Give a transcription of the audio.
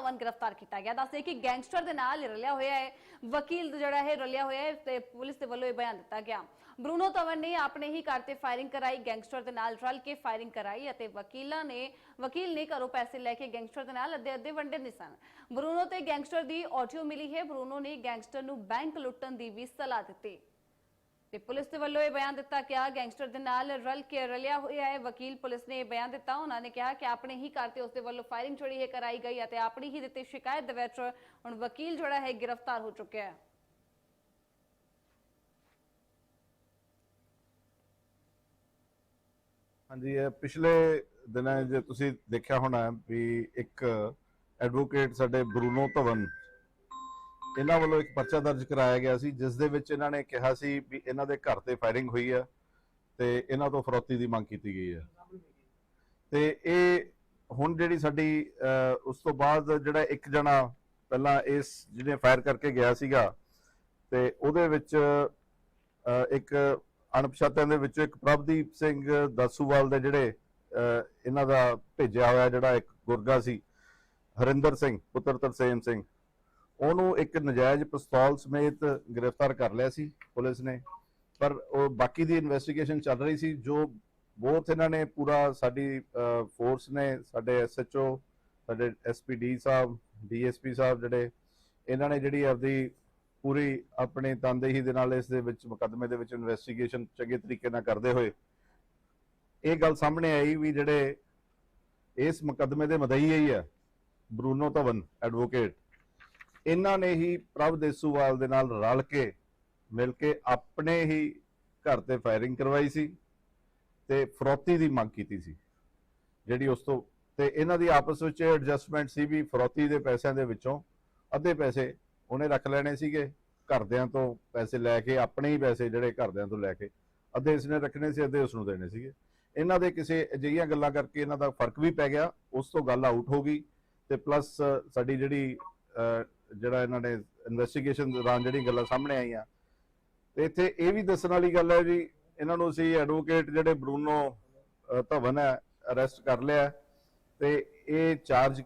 ਧਵਨ ਗ੍ਰਿਫਤਾਰ ਕੀਤਾ ਗਿਆ। ਦੱਸਦੇ ਕਿ ਗੈਂਗਸਟਰ ਦੇ ਨਾਲ ਰਲਿਆ ਹੋਇਆ ਹੈ। ਵਕੀਲ ਜਿਹੜਾ ਹੈ, ਰਲਿਆ ਹੋਇਆ ਹੈ ਤੇ ਪੁਲਿਸ ਦੇ ਵੱਲੋਂ ਇਹ ਬਿਆਨ ਦਿੱਤਾ ਗਿਆ। ਬਰੂਨੋ ਧਵਨ ਨੇ ਆਪਣੇ ਹੀ ਘਰ ਤੇ ਫਾਇਰਿੰਗ ਕਰਾਈ, ਗੈਂਗਸਟਰ ਦੇ ਨਾਲ ਰਲ ਕੇ ਫਾਇਰਿੰਗ ਕਰਾਈ ਅਤੇ ਵਕੀਲਾਂ ਨੇ, ਵਕੀਲ ਨੇ ਘਰੋਂ ਪੈਸੇ ਲੈ ਕੇ ਗੈਂਗਸਟਰ ਦੇ ਨਾਲ ਅੱਧੇ ਅੱਧੇ ਵੰਡੇ ਨੇ ਸਨ। ਬਰੂਨੋ ਤੇ ਗੈਂਗਸਟਰ ਦੀ ਆਡੀਓ ਮਿਲੀ ਹੈ। ਬਰੂਨੋ ਨੇ ਗੈਂਗਸਟਰ ਨੂੰ ਬੈਂਕ ਲੁੱਟਣ ਦੀ ਵੀ ਸਲਾਹ ਦਿੱਤੀ। ਤੇ ਪੁਲਿਸ ਦੇ ਵੱਲੋਂ ਇਹ ਬਿਆਨ ਦਿੱਤਾ ਕਿ ਗੈਂਗਸਟਰ ਦੇ ਨਾਲ ਰਲ ਕੇ ਰਲਿਆ ਹੋਇਆ ਹੈ। ਵਕੀਲ ਪੁਲਿਸ ਨੇ ਇਹ ਬਿਆਨ ਦਿੱਤਾ। ਉਹਨਾਂ ਨੇ ਕਿਹਾ ਕਿ ਆਪਣੇ ਹੀ ਘਰ ਉਸ ਦੇ ਵੱਲੋਂ ਫਾਇਰਿੰਗ ਜਿਹੜੀ ਹੈ ਕਰਾਈ ਗਈ ਅਤੇ ਆਪਣੀ ਹੀ ਦਿੱਤੀ ਸ਼ਿਕਾਇਤ ਦੇ ਵਿੱਚ ਹੁਣ ਵਕੀਲ ਜਿਹੜਾ ਹੈ ਗ੍ਰਿਫਤਾਰ ਹੋ ਚੁੱਕਿਆ ਹੈ। ਹਾਂਜੀ, ਇਹ ਪਿਛਲੇ ਦਿਨਾਂ ਜੇ ਤੁਸੀਂ ਦੇਖਿਆ ਹੋਣਾ ਵੀ ਇੱਕ ਐਡਵੋਕੇਟ ਸਾਡੇ ਬਰੂਨੋ ਧਵਨ ਇਹਨਾਂ ਵੱਲੋਂ ਇੱਕ ਪਰਚਾ ਦਰਜ ਕਰਾਇਆ ਗਿਆ ਸੀ ਜਿਸ ਦੇ ਵਿੱਚ ਇਹਨਾਂ ਨੇ ਕਿਹਾ ਸੀ ਵੀ ਇਹਨਾਂ ਦੇ ਘਰ ਤੇ ਫਾਇਰਿੰਗ ਹੋਈ ਹੈ ਤੇ ਇਹਨਾਂ ਤੋਂ ਫਰੋਤੀ ਦੀ ਮੰਗ ਕੀਤੀ ਗਈ ਹੈ ਤੇ ਇਹ ਹੁਣ ਜਿਹੜੀ ਸਾਡੀ ਅਹ, ਉਸ ਤੋਂ ਬਾਅਦ ਜਿਹੜਾ ਇੱਕ ਜਣਾ ਪਹਿਲਾਂ ਇਸ ਜਿਹਨੇ ਫਾਇਰ ਕਰਕੇ ਗਿਆ ਸੀਗਾ ਤੇ ਉਹਦੇ ਵਿੱਚ ਅਹ, ਇੱਕ ਅਣਪਛਾਤਿਆਂ ਦੇ ਵਿੱਚੋਂ ਇੱਕ ਪ੍ਰਭਦੀਪ ਸਿੰਘ ਦਾਸੂਵਾਲ ਦੇ ਜਿਹੜੇ ਅਹ, ਇਹਨਾਂ ਦਾ ਭੇਜਿਆ ਹੋਇਆ ਜਿਹੜਾ ਇੱਕ ਗੁਰਗਾ ਸੀ ਹਰਿੰਦਰ ਸਿੰਘ ਪੁੱਤਰ ਤਰਸੇਮ ਸਿੰਘ। ਉਹਨੂੰ ਇੱਕ ਨਜਾਇਜ਼ ਪਿਸਤੌਲ ਸਮੇਤ ਗ੍ਰਿਫਤਾਰ ਕਰ ਲਿਆ ਸੀ ਪੁਲਿਸ ਨੇ। ਪਰ ਉਹ ਬਾਕੀ ਦੀ ਇਨਵੈਸਟੀਗੇਸ਼ਨ ਚੱਲ ਰਹੀ ਸੀ, ਜੋ ਬਹੁਤ ਇਹਨਾਂ ਨੇ ਪੂਰਾ ਸਾਡੀ ਫੋਰਸ ਨੇ, ਸਾਡੇ ਐਸਐਚਓ ਸਾਡੇ ਐਸਪੀਡੀ ਸਾਹਿਬ ਡੀਐਸਪੀ ਸਾਹਿਬ ਜਿਹੜੇ, ਇਹਨਾਂ ਨੇ ਜਿਹੜੀ ਆਪਦੀ ਪੂਰੀ ਆਪਣੇ ਤਨਦੇਹੀ ਦੇ ਨਾਲ ਇਸ ਦੇ ਵਿੱਚ ਮੁਕੱਦਮੇ ਦੇ ਵਿੱਚ ਇਨਵੈਸਟੀਗੇਸ਼ਨ ਚੰਗੇ ਤਰੀਕੇ ਨਾਲ ਕਰਦੇ ਹੋਏ, ਇਹ ਗੱਲ ਸਾਹਮਣੇ ਆਈ ਵੀ ਜਿਹੜੇ ਇਸ ਮੁਕੱਦਮੇ ਦੇ ਮਦਈ ਹੀ ਆ, ਬਰੂਨੋ ਧਵਨ ਐਡਵੋਕੇਟ ਇਹਨਾਂ ਨੇ ਹੀ ਪ੍ਰਭ ਦੇਸੂਵਾਲ ਦੇ ਨਾਲ ਰਲ ਕੇ ਮਿਲ ਕੇ ਆਪਣੇ ਹੀ ਘਰ ਤੇ ਫਾਇਰਿੰਗ ਕਰਵਾਈ ਸੀ ਤੇ ਫਰੋਤੀ ਦੀ ਮੰਗ ਕੀਤੀ ਸੀ। ਜਿਹੜੀ ਉਸ ਤੋਂ ਤੇ ਇਹਨਾਂ ਦੀ ਆਪਸ ਵਿੱਚ ਐਡਜਸਟਮੈਂਟ ਸੀ ਵੀ ਫਰੋਤੀ ਦੇ ਪੈਸਿਆਂ ਦੇ ਵਿੱਚੋਂ ਅੱਧੇ ਪੈਸੇ ਉਹਨੇ ਰੱਖ ਲੈਣੇ ਸੀਗੇ, ਘਰਦਿਆਂ ਤੋਂ ਪੈਸੇ ਲੈ ਕੇ, ਆਪਣੇ ਹੀ ਪੈਸੇ ਜਿਹੜੇ ਘਰਦਿਆਂ ਤੋਂ ਲੈ ਕੇ ਅੱਧੇ ਇਸਨੇ ਰੱਖਣੇ ਸੀ, ਅੱਧੇ ਉਸ ਨੂੰ ਦੇਣੇ ਸੀਗੇ। ਇਹਨਾਂ ਦੇ ਕਿਸੇ ਅਜਿਹੀਆਂ ਗੱਲਾਂ ਕਰਕੇ ਇਹਨਾਂ ਦਾ ਫ਼ਰਕ ਵੀ ਪੈ ਗਿਆ, ਉਸ ਤੋਂ ਗੱਲ ਆਊਟ ਹੋ ਗਈ ਤੇ ਪਲੱਸ ਸਾਡੀ ਜਿਹੜੀ ਜਿਹੜਾ ਇਹਨਾਂ ਨੇ ਇਨਵੈਸਟੀਗੇਸ਼ਨ ਦੌਰਾਨ ਜਿਹੜੀ ਗੱਲਾਂ ਸਾਹਮਣੇ ਆਈਆਂ। ਤੇ ਇੱਥੇ ਇਹ ਵੀ ਦੱਸਣ ਵਾਲੀ ਗੱਲ ਹੈ ਜੀ, ਇਹਨਾਂ ਨੂੰ ਅਸੀਂ ਐਡਵੋਕੇਟ ਜਿਹੜੇ ਬਰੂਨੋ ਧਵਨ ਹੈ ਅਰੈਸਟ ਕਰ ਲਿਆ ਤੇ ਇਹ ਚਾਰਜ